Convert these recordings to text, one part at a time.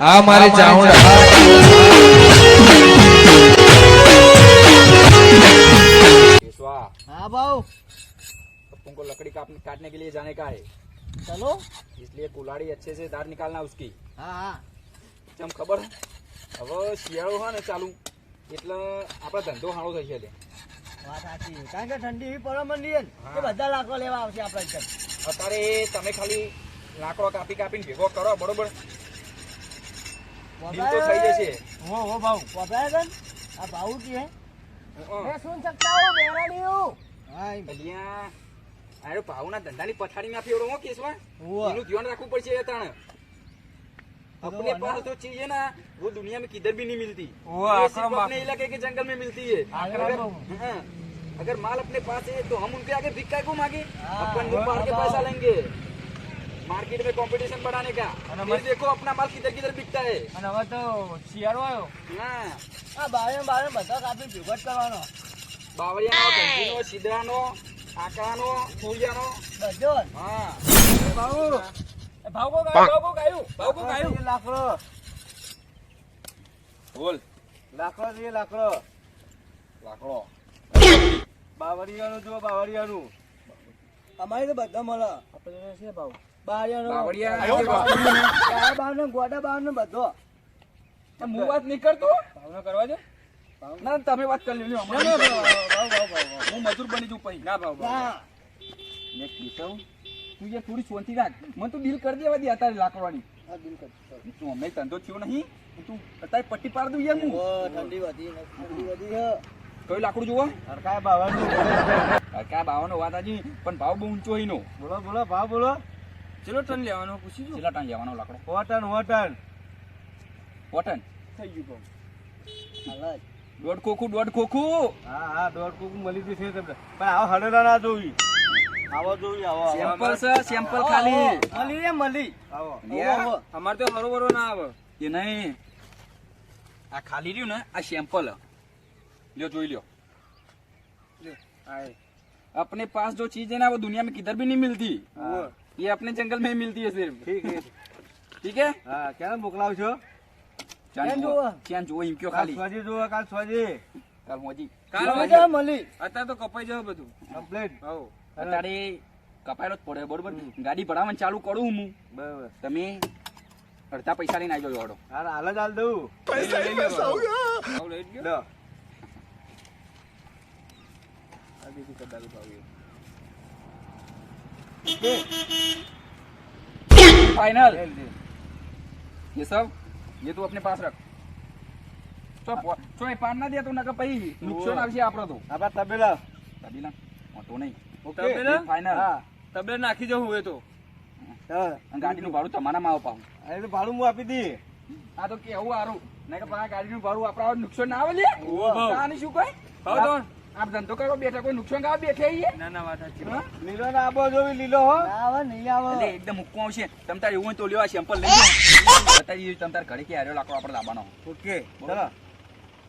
આ મારે ચાवड़ा हाँ भाव तुमको लकड़ी काट काटने के लिए जाने का है चलो इसलिए कुलाड़ी अच्छे से धार હા उसकी हाँ ખબર? હવે શિયાળો હો ને ચાલુ. એટલે આપણો ધંધો હાળો થઈ છે. વાત સાચી. કારણ કે ઠંડી એવી પડવા માંડી છે કે બધા લાકડો લેવા આવશે આપણે અત્યારે તમે ખાલી લાકડો કાપી કાપીને ભેગો કરો બરોબર? બિલ તો થઈ જશે હો હો ભાવ વપરાય છે ને? આ ભાવ की है હં. मैं सुन सकता हूँ बेरानी हूँ હા એમ. અલિયા આરો ભાવના ધંધાની પથારી ના ફેવડો હો કેસમાં हुआ એનું ધ્યાન રાખવું પડશે એ તાણ अपने पास जो चीज है ना वो दुनिया में किधर भी नहीं मिलती वो ये आक्रम सिर्फ बात- अपने इलाके के जंगल में मिलती है आक्रम अगर, बात- हाँ, अगर माल अपने पास है तो हम उनके आगे भिक्का क्यों मांगे हाँ, अपन मुंह फाड़ के बराबर। पैसा लेंगे मार्केट में कंपटीशन बढ़ाने का अरे फिर मत- देखो अपना माल किधर किधर बिकता है અને હવે તો શિયાળો આવ્યો हाँ આ બારે બારે બધા કાપી ભેગો જ કરવાનો બાવળિયાનો ઘંટીનો સીધરાનો આકડાનો સૂર્યાનો બધો જ. હા ભાવ ભાવ કો ગાયું ભાવ કો ગાયું ભાવ કો ગાયું લાકડો બોલ લાકડો જોઈએ લાકડો લાકડો બાવળિયાનું જો બાવળિયાનું અમારે તો બધા મળે આપણે છે ભાવ બાવનો બાવનો બધો. હું વાત નહીં કરતો ભાવના કરવા દે. ના તમે વાત કરી લેજો. હું મજૂર બની જઉં પછી. ના ભાવ તું જે થોડી શાંતિ રાખ. મને તું ડીલ કરી દેવા દે અત્યારે લાકડવાની. આ દિલ તું અમે ધંધો થયો નહીં. તું અત્યારે પટ્ટી પાડ દઉં યાર હું. ઠંડી વધી ઠંડી વધી કયું લાકડું જોવો? ભાવ બાવળનું. કા બાવાનો વાત આજી પણ ભાવ બહુ ઊંચો હીનો બોલો બોલો ભાવ બોલો. ચલો ટન લેવાનો પૂછી જો કેટલા ટાઈમ લેવાનો લાકડો વોટન વોટન વોટન થઈ ગયું ભાવ દોઢ ખોખું દોઢ ખોખું હા હા દોઢ કુક મળી જશે તમને પણ આવો હળેલા ના જોવી આવો જોવી આવો આવો. સેમ્પલ છે સેમ્પલ ખાલી મળી રે મળી આવો યાર. આવો, આવો. અમારે તો હરોબરો ના આવે એ નહીં આ ખાલી રહ્યું ને આ સેમ્પલ લ્યો જોઈ લ્યો अपने पास जो चीज है ना वो दुनिया में किधर भी नहीं मिलती हाँ। ये अपने जंगल में ही मिलती है सिर्फ ઠીક છે ठीक है હા ક્યારે મોકલાવશો ચાંદ ક્યાં જુઓ જોવા? ચાંદ જુઓ એમ કયો કાલ ખાલી સ્વાજી જોવો કાલ સ્વાજી કાલ મોજી કાલ મજા મળી અત્યારે તો કપાઈ જાય બધું કમ્પ્લેટ ભાવ અત્યારે કપાયેલો જ પડે બરોબર ગાડી ભરાવાનું ચાલુ કરું હું બરાબર તમે અડધા પૈસા લઈને આવી જાઓ હાલ હાલ જ હાલ દઉં લઈ લે ભાવ ભાવ લઈ જ ગયો લો फाइनल ये सब ये तू अपने पास रख તો તો એ પાન ના દે તો નકર પછી નુકસાન આવશે આપણો તો આપણા તબેલા તબીલા મોટો નહીં ઓકે તબેલા? ફાઇનલ હા તબલે નાખી જાઉં એ તો હા અને ગાડીનું ભાડું તમારામાં આવો પાછું આ તો ભાડું હું આપી દી આ તો કેવું સારું નહીં કે પણ આ ગાડીનું ભાડું આપણા નુકસાન ના આવે લે ઓહો, ભાવ. આની શું કોઈ ભાવ તો આપ ધંધો કરવા બેઠા કોઈ નુકસાન કરવા બેઠે છીએ ના ના વાત સાચી. લીલો ના આબો જોવી લીલો હો. આવે નહીં આવે. એટલે એકદમ મૂકવું આવશે. તમ તારે એવું તો લેવા સેમ્પલ લઈ જાઓ બતાવી તમ તારે ઘરે કે આર્યો લાકડો આપણે લાવવાનો ઓકે ચલો.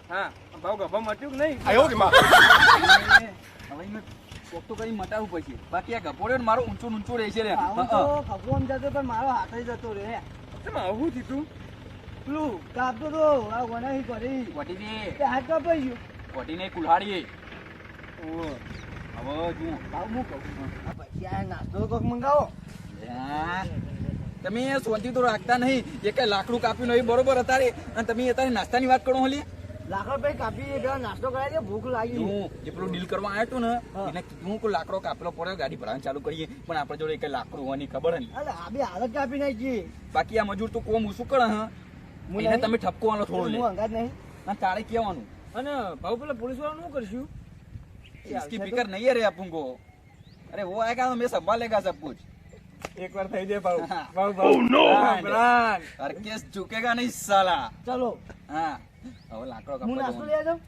હા ભાવ ગભા મટ્યું કે નહીં? હવે મેં શોખ તો કરી મટાવવું પડશે બાકી આ ગભોડ્યો ને મારો ઊંચો ઊંચો રહે છે રે. જતો પણ મારો હાથ જતો રે તમે આવું થયું પેલું કાપતો તો આ કરી હાથ કપાઈ ગયું વટીને કુલ્હાડીએ. હવે જુઓ હું કહું પછી આ નાસ્તો કોક મંગાવો તમે સોનથી તો રાખતા નહીં. એ કઈ લાકડું કાપ્યું નહીં બરોબર અત્યારે અને તમે અત્યારે નાસ્તાની વાત કરો હોલી લાકડો ભાઈ કાપી પેલા નાસ્તો કરાવી દે ભૂખ લાગી હું જે પેલું ડીલ કરવા આવ્યો હતો ને હા. એને કીધું કે લાકડો કાપેલો પડ્યો ગાડી ભરાવાનું ચાલુ કરીએ. પણ આપણે જોડે કઈ લાકડું હોવાની ખબર ને. અરે આ બે હાલત કાપી નાખી બાકી આ મજૂર તો કોમ શું કરે હા. એને તમે ઠપકો વાળો થોડો લે. હું અંગાત નહીં. અને તારે કહેવાનું. અને ભાવ પેલા પોલીસવાળા શું કરશું? इसकी फिक्र नहीं है रे अपन को अरे वो आएगा तो मैं संभाल लेगा सब कुछ એક વાર થઈ જાય ભાવ હા. ભાવ ભાવ ब्रांड और केस झुकेगा नहीं साला ચલો हाँ હવે લાકડો હું કાપવા નાસ્તો જવાનું. લઈ જાઉં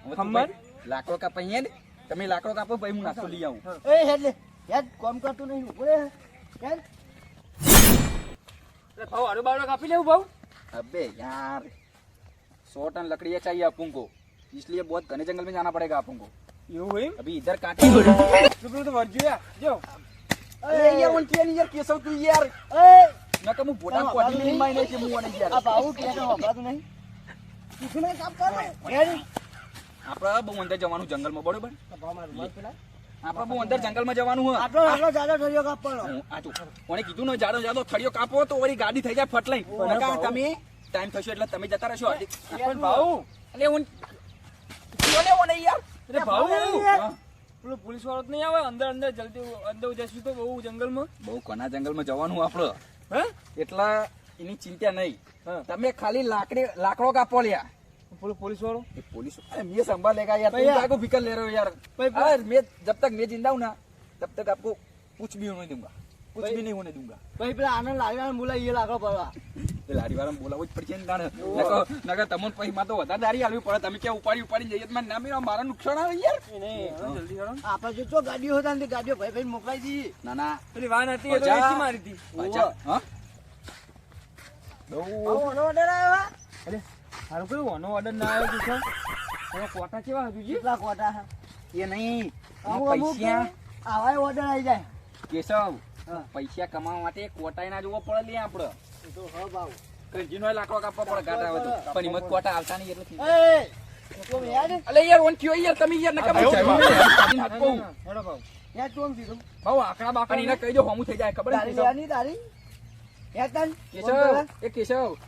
હવે તું ખમણ? ભાઈ લાકડો કાપવા અહીંયા ને તમે લાકડો કાપો ભાઈ હું નાસ્તો લઈ આવું એ હેડ લે હેડ કોમ કરતું નહીં ઉપરે હેડ એટલે ભાવ આડો બાવડો કાપી લેવું ભાવ अबे यार सौ टन लकड़ियाँ चाहिए अपन को इसलिए बहुत घने जंगल में जाना पड़ेगा अपन को એવું હોય अभी इधर काटे પેલું તો વર્જ્યું યાર જો अरे यार वन किया नहीं यार केसव तू यार એ નકર હું પોતાને કોડી લઈને મારી નાખી હું અને યાર. આ ભાવું કે તો વપરાતું નહીં કીધું નહીં કાપ કરો હેડ. આપણે બહુ અંદર જવાનું જંગલમાં બરોબર આ ભાવ મારું મત પેલા. આપણે બહુ અંદર જંગલમાં જવાનું હોય આટલો આટલો જાડો થયો કાપવાનો હું આ જો, કોણે કીધું ને જાડો જાડો થળિયો કાપો તો વળી ગાડી થઈ જાય ફટલાઈ નકા તમે ટાઈમ થશે એટલે તમે જતા રહેશો પણ ભાઉ એટલે હું કયો લેવો ને યાર અરે ભાઉ હા. પેલો પોલીસ વાળો તો નહીં આવે અંદર અંદર જલ્દી અંદર જશું તો બહુ જંગલમાં બહુ કોના જંગલમાં જવાનું આપણે હે એટલા એની ચિંતા નહીં હા. તમે ખાલી લાકડી લાકડો કાપો લ્યા પેલો પોલીસ વાળો ये पुलिस अरे मैं संभाल लेगा यार तुम भैया। क्या को फिकर ले रहे हो यार भाई, अरे मैं जब तक मैं जिंदा हूँ ना तब तक आपको कुछ भी होने दूंगा कुछ भाई। भी नहीं होने दूंगा પછી પેલા આનંદ લાગ્યા બોલા એ લાગો પડવા એ લારી વાળા બોલાવો જ પડશે ને તાણે નકર નકર તમને પછી માં તો વધારે દારી આલવી પડે તમે ક્યાં ઉપાડી ઉપાડી જઈએ તો મને ના મેળવો, મારા નુકસાન આવે યાર નહીં હવે જલ્દી કરો ને. આપણે જો ચો ગાડીઓ હતા ને તે ગાડીઓ ભાઈ ભાઈ મોકલાઈ દીધી ના ના પેલી વાન હતી એ તો અચ્છા. વેચી મારી હતી અચ્છા હા બહુ આવો ઓનો ઓર્ડર આવ્યો હે? અરે હારું પેલું વાનો ઓર્ડર ના આવ્યો તું સર તમે કોટા કેવા હતું જી કેટલા કોટા હે? એ નહીં આવું અમુક પૈસા આવા ઓર્ડર આવી જાય કેશવ હા. પૈસા કમાવા માટે કોટાઈ ના જોવો પડે લે આપડે. તો હ ભાવ કંજીનો લાકડો કાપવા પડે ગાટા આવે તો. પણ હિંમત કોટા આવતા નહીં એટલે અલે યાર ઓન યાર તમે યાર કહું. હેડો આકડા બાકડા એને દો હોમું થઈ જાય ખબર તારી તારી? કેશવ એ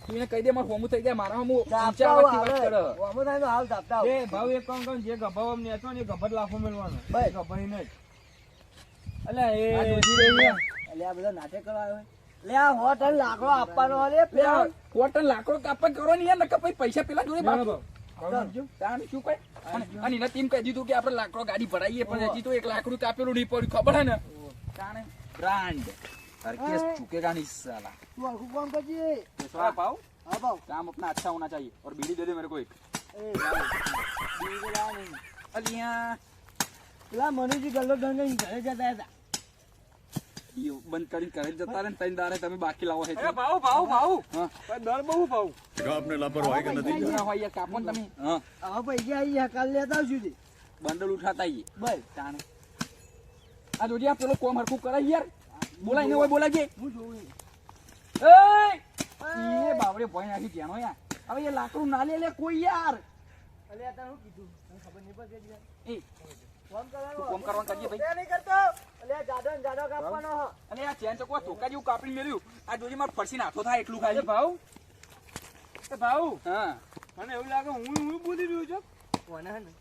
તું કહી દે મારું હોમું થઈ જાય મારા હોમું ઊંચા દાપતા અવાજથી વાત આવે કરે. ઓમો થાય તો હાલ દાપતા એ ભાવ એક કામ જે ગભાવ અમને હતો ને ગભર લાખો મેળવાનો. ભાઈ. ગભાઈ નહીં અલ્યા એ આ જોજી રહી છે. એટલે આ બધા નાટક કરવા આવે લે આ હો ટન લાકડો આપવાનો હે લે લે પેલા આ કોટન લાકડો કાપડ કરો ને યાર નકર પછી પૈસા પેલા જોડે બરાબર. બાકી. તાણ શું કઈ અને અને એને team કહી દીધું કે આપણે લાકડો ગાડી ભરાઈએ પણ હજી તો એક લાકડું કાપેલું નહીં પડ્યું ખબર હે ને તાણે બ્રાન્ડ હરકેસ ચૂકેગા નહીં સાલા તું આખું કામ કરજે કેશવ આ ભાવ હા ભાવ काम अपना अच्छा होना चाहिए और बीड़ी दे दे मेरे को एक એ ભાવ. બીજું લાવ નહીં. अलिया પેલા મનુજી ગલ્લો દંડ ઘરે જતા હતા બંધ કરીને કરે જતા રહે ત્રણ દારે તમે બાકી લાવો હે. ભાવ પેલો કોમ હરકું કરે યાર. બોલાય ને હોય બોલાજે હું જોઉં એ. ભોય નાખી ધ્યાનો યાર. હવે એ લાકડું ના લે લે કોઈ યાર. કીધું? ખબર નહીં પડતી ફોન કરવાનો કરજે ભાઈ. નહીં કરતો. અલે જાડો જાડો કાપવાનો હો. અને આ ચેન ચકવા ધોકા જેવું કાપડી મેલ્યું. આ જોજે માર ફરસીને હાથો થાય એટલું ખાલી ભાવ એ ભાવ હા. મને એવું લાગે હું હું બોલી રહ્યો છું. કોને ને?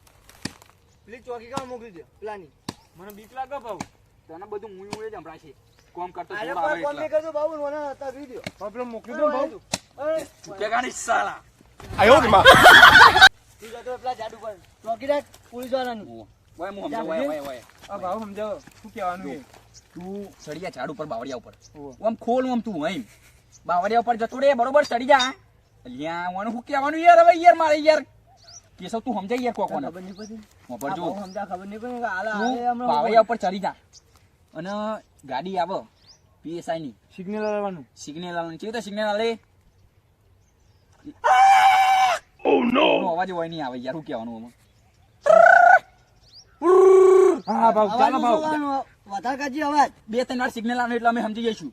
પેલી ચોકી કામ મોકલી દે પેલાની. મને બીક લાગે ભાવ તને બધું મુઈ મુઈ જ સંભળાય કોમ કરતો અરે કોમ. નહીં કરતું બાબુ મને હતા વિડિયો ભાવ મોકલી દો ભાવ ચૂકેગા નહીં સાલા. તું જતો પેલા જાડુ પર ચોકીદાર પોલીસ વાળાની વાય હું સમજાવ વાય વાય વાય. આ ભાવ સમજાવો. શું કહેવાનું એ તું સળિયા ઝાડ ઉપર બાવળિયા ઉપર. ઓમ ખોલ આમ તું એમ. બાવળિયા ઉપર જતો રે બરોબર ચડી જા. લ્યા વણ હું કહેવાનું યાર? હવે યાર મારે યાર. કેશવ તું સમજાય યાર કોકોને? ખબર નહીં પડી. મોપર આ જો સમજા ખબર નહીં પડી આલા બાવળિયા ઉપર ચડી જા. અને ગાડી આવે પીએસઆઈ ની. સિગ્નલ આવવાનું સિગ્નલ આવવાનું કેવી રીતે સિગ્નલ આલે? નો અવાજ હોય નહીં આવે યાર શું કહેવાનું આમાં? હા ભાવ ચાલો ભાવ. વધારે કાઢી અવાજ. બે ત્રણ વાર સિગ્નલ આવે એટલે અમે સમજી જઈશું.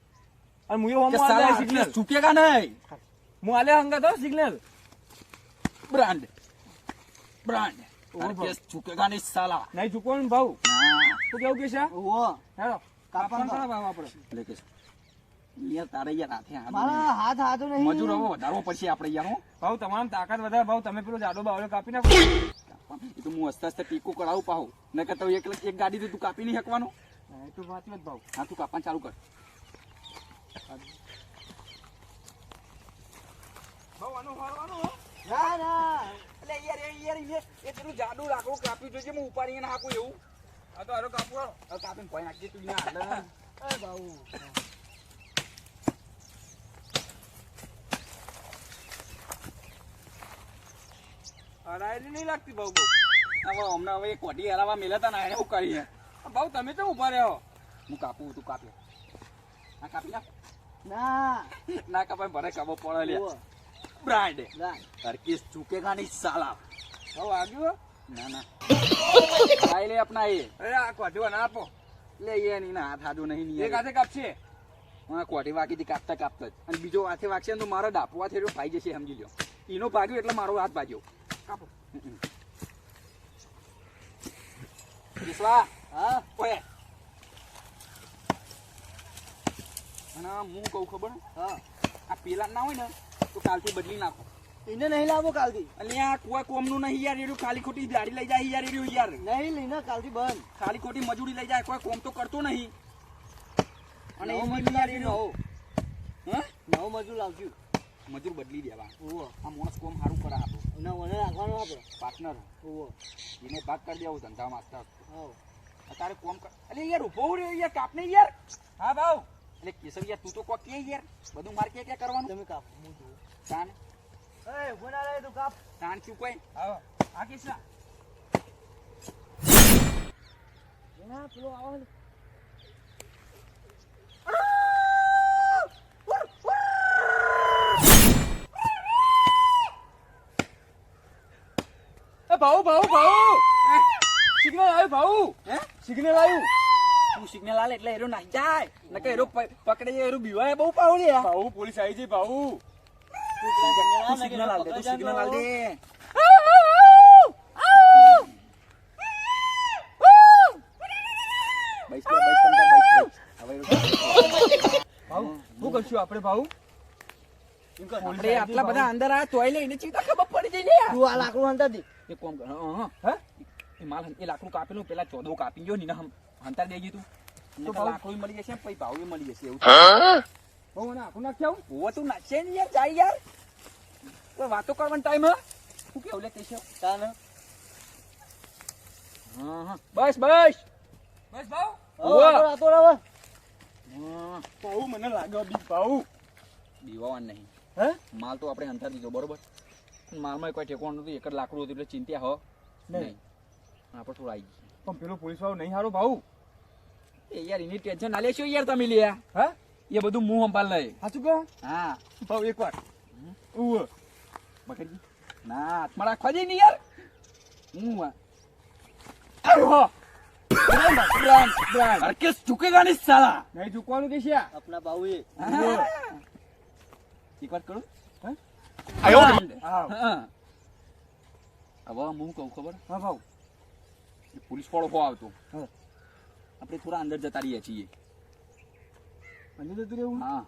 અને હું એવું સાલા સિગ્નલ સિગ્નલ ચૂકેગા નહીં. હું આલે હંગા તો સિગ્નલ બ્રાન્ડ. બ્રાન્ડ. ઓહો. હરકેસ નહીં સાલા. નહીં ચૂકવાનું ભાવ? હા. કેવું કે છે ઓહો હેડો કાપવાનું કાપવાનું ભાવ આપણે એટલે કે તારે યાર હાથે હાથ મારા હાથ હાથો નહીં. મજૂર હવે વધારવો પછી આપણે યાર ભાવ તમામ તાકાત વધારે. ભાવ તમે પેલો જાડો બાવળો કાપી નાખો. એ તો હું હસતા હસતા ટીકો કરાવું પાહું. નકર તો એક એક ગાડી તો તું કાપી નહીં શકવાનો. એ તો વાત જ ભાવ. હા તું કાપવાનું ચાલુ કર. ભાવ આનું હારવાનું ના ના. એટલે યાર યાર એ એટલું જાડું લાકડું કાપી જોઈએ હું ઉપાડીને નાખું એવું? આ તો હારો કાપવો હવે કાપીને કોઈ નાખજે તું ના હાલે. એ હરાયેલી નહીં લાગતી બહુ બહુ. હવે હમણાં હવે કોઢી હરાવા મેલા તા એને હું કરીએ ભાઉ તમે તો ઊભા રહ્યો હું? કાપું તું કાપે. ના કાપી નાખ ના. ના કાપાય ભરે કાપો પડે લે. બ્રાન્ડ તરકીસ ચૂકે ગાની સાલા. ભાવ આવ્યું ના ના. ખાઈ લે આપના એ. અરે આ કોઢીઓ ના આપો. લે એ નહીં ના હાથ નહીં એક નહીં હાથે કાપશે. હા કોટી વાગી હતી કાપતા કાપતા જ. અને બીજો હાથે વાગશે ને તો મારો ડાપો હાથે ફાઈ ભાઈ જશે સમજી લ્યો. એનો ભાગ્યો એટલે મારો હાથ ભાગ્યો. કાપો. વિશ્વા હા ઓય અને હું કહું ખબર? હા. આ પેલા ના હોય ને તો કાલથી બદલી નાખો. એને નહીં લાવો કાલથી. અને આ કોઈ કોમનું નહીં યાર એરું ખાલી ખોટી દાડી લઈ જાય યાર એરું યાર. નહીં લઈને કાલથી બંધ. ખાલી ખોટી મજૂરી લઈ જાય કોઈ કોમ તો કરતો નહીં. અને નવો એમાં મજૂર નવો. હા? નવો મજૂર લાવજો મજૂર બદલી દેવા. ઓવો આ માણસ કોમ સારું કરે આપણો. એના મને રાખવાનો આપણે પાર્ટનર ઓવો એને ભાગ કરી દેવું ધંધા માસ્ટર હા તારે કોમ કર અલે યાર ઊભો રહ્યો યાર કાપને યાર. હા ભાવ એટલે કેસર યાર તું તો કો કે યાર. બધું મારે કે કે કરવાનું? તમે કાપ હું જો તાન. એ ઊભો ના રહે તું કાપ. તાન શું કોઈ? આવો આ કિસ્સા એના પેલો આવો ને. એ ભાઉ ભાઉ ભાઉ સિગ્નલ આવ્યું ભાઉ હે સિગ્નલ આવ્યું તું સિગ્નલ આલે એટલે એરો નાઈ જાય નકે એરો પ- પકડે જાય એરો બીવાય બહુ પાવ લે ભાઉ પોલીસ આવી જઈ ભાઉ તું પેલા જંગલ આ તું ને કે સિગ્નલ આલ દે તું પકડાઈ સિગ્નલ આલ દે બાઈસ બે, બાઈસ તમ તાર, બાઈસ, બાઈસ. હવે એરો ભાઉ શું કરશું આપણે ભાઉ આપણે આટલા બધા અંદર આ તોય લઈને ચીતા ખબર પડી જઈ લે તું આ લાકડું હંતા દી એ કોમ કર. હા એ માલ એ લાકડું કાપેલું પેલા ચોદો કાપી ગયો ને હમ હંતાર દેજી તું તો ભાવ- લાકડું મળી જશે પછી ભાવ મળી જશે એવું. ભાઉ મને આખું નાખી આવું હોવા તું નાચે ને યાર જાય યાર. કોઈ વાતો કરવાનો ટાઈમ હે. શું કેવું લે કેશવ તાને. હા હા. બસ બસ. બસ આતો રહો. હા ભાઉ મને લાગે બીક ભાઉ બીવાવાન નહીં. હે? માલ તો આપણે અંતર દીધો બરોબર? માલમાં કોઈ ઠેકવાનું નતું એક જ લાકડું હતું એટલે ચિંતા હો. નહીં. આપણે થોડું આવી ગયું. પણ પેલો પોલીસ વાળો નહીં હારો ભાઉ? એ યાર એની ટેન્શન ના લેશો યાર તમે લે હા? એ બધું મું સંભાળ લે સાચું કહો? હા. ભાવ એક વાર ઉવ બકરી ના હાથમાં રાખવા દે ને યાર. હું આવ્યો હો. ચૂકેગા નહીં સાલા. નહીં ચૂકવાનું કે છે આપના બાઉ એ એક વાત કરું? હે? હા. હા. હવે હું કહું ખબર? હા ભાવ. પોલીસ વાળો હો આવતો. આપણે થોડા અંદર જતા રહીએ છીએ. અંદર જતું રહેવું? હા.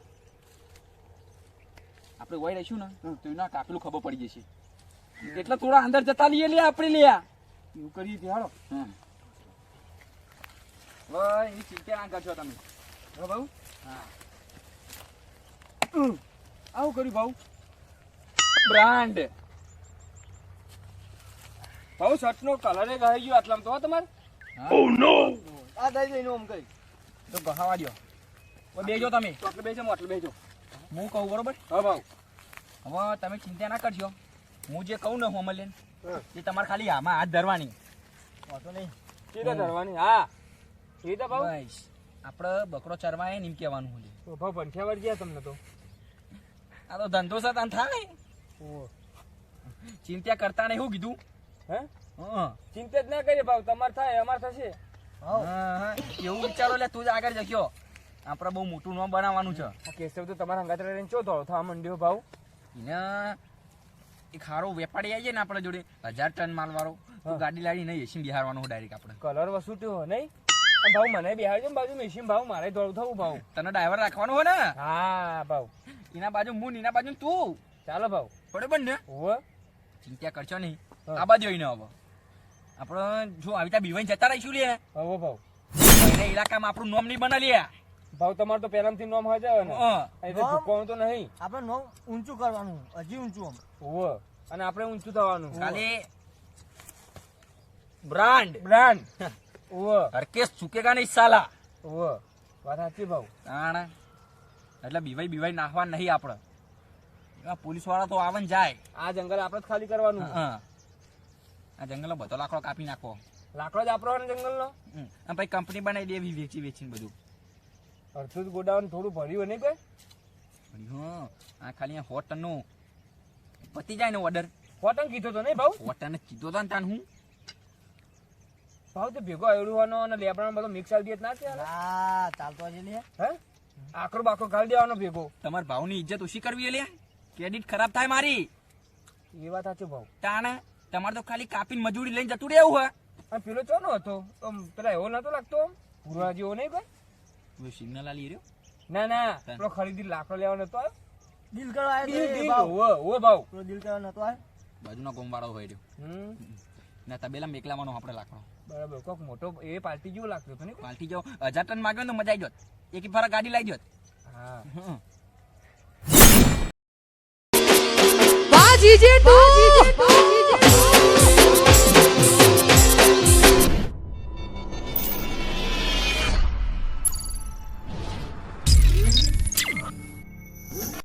આપણે વહી રહીશું ને હા. તો એના કાપેલું ખબર પડી જશે. એટલે થોડા અંદર જતા લઈએ લે આપણે લે એવું કરીએ તે હાલો. હવે એની ચિંતા ના કરશો તમે. હા ભાઉ હા. આવું કર્યું ભાઉ બ્રાન્ડ ભાઉ શર્ટ નો કલર એ ગઈ ગયો આટલામાં તો તમારે? ઓ નો આ દઈ દઈને ઓમ કઈ તો ગહાવા દો ઓ બેજો તમે. તો આટલે બેસો હું આટલે હું કહું બરોબર? હા ભાઉ હવે તમે ચિંતા ના કરજો. હું જે કહું ને હોમ લેન એ તમારે ખાલી આમાં હાથ ધરવાની. વાંધો નહીં. સીધા ધરવાની હા. સીધા ભાઉ આપણે બકરો ચરવા એમ કહેવાનું હોય. તો ભાઉ પંચાવર ગયા તમને તો. આ તો ધંધો સતાન થાય. ચિંતા કરતા નહીં શું કીધું. હે? ચિંતા જ ના કરીએ ભાવ. તમારે થાય અમારે થશે. એવું વિચારો લે તું જ આગળ જશો આપણે બહુ મોટું નામ બનાવવાનું છે. કેશવ તો તમારા હંગાત રહીને ચો ધોળો થવા માંડ્યો ભાવ? એને એક હારો વેપારી આવી જાય ને આપણે જોડે હજાર ટન માલ વાળો. ગાડી લાવી નહીં એસી બિહારવાનો ડાયરેક્ટ આપણે. કલર વસૂટ્યો હો નહીં? ભાવ મને બિહારજો ને બાજુ મેશીન ભાવ મારે ધોળું થવું ભાવ. તને ડ્રાઈવર રાખવાનો હોય ને? હા ભાવ. એના બાજુ હું ને એના બાજુ તું. ચાલો ભાવ. બરોબર ને? હોવે. ચિંતા કરશો નહીં. આ બાજુ આવીને હવે આપણે જો આવી રીતે બીવાઈ જતા રહીશું લે. હવે ભાવ. એને ઇલાકામાં આપણું નામ નહીં બના લે. ભાવ તમારે તો પહેલાથી નોમ હોય જાય ને એટલે નોમ? તો નહીં. આપણે નોમ ઊંચું કરવાનું હજી ઊંચું આમ. હોવે. અને આપણે ઊંચું થવાનું. ખાલી બ્રાન્ડ. બ્રાન્ડ. હોવે. હરકેશ ચૂકેગા નહીં સાલા. હોવે. વાત સાચી ભાવ. તાણ. એટલે બીવાઈ બીવાઈ નાખવા નહીં આપણે. એવા પોલીસવાળા તો આવે ને જાય. આ જંગલ આપણે જ ખાલી કરવાનું. હા. આ જંગલનો બધો લાકડો કાપી નાખો. લાકડો જ આપણો જંગલનો. અને પછી કંપની બનાવી દેવી વેચી વેચીને બધું. અડધું જ ગોડાઉન થોડું ભર્યું નહીં કોઈ? હા. આ ખાલી સો ટનનું પતી જાય ને ઓર્ડર કોટન કીધો તો નહીં ભાવ સો ટન કીધો તો ને તાન હું. ભાવ તો ભેગો એવડવાનો અને લેબડાનો બધો મિક્સ આવી દે ના ચાલે હા ચાલતો હજી લે હે? આકરો બાકરો ગાળી દેવાનો ભેગો. તમારા ભાવની ઇજ્જત ઓછી કરવી એટલે ક્રેડિટ ખરાબ થાય મારી. એ વાત સાચું ભાવ. તાણે તમારે તો ખાલી કાપીને મજૂરી લઈને જતું રહેવું હોય. અને પેલો ચોનો હતો? આમ પેલા એવો નતો લાગતો આમ? પૂર્વા જેવો નહીં ભાઈ? સિગ્નલ આલી રહ્યો? ના ના. પેલો ખરીદી લાકડો લેવાનો હતો આવ્યો? દિલ કરો આવ્યો ભાવ. પેલો દિલ કરો નતો આવ્યો? બાજુનો ગોમવાળો હોય રહ્યો. હમ. ના તબેલા મેકલાવાનો આપણે લાકડો. બરાબર. કોક મોટો એ પાર્ટી જેવો લાગતો હતો ને પાર્ટી પાલટી હજાર ટન માગ્યો ને તો મજા આવી જોત. એક ફરક ગાડી લાવી જોત. હા. 姐姐恭喜你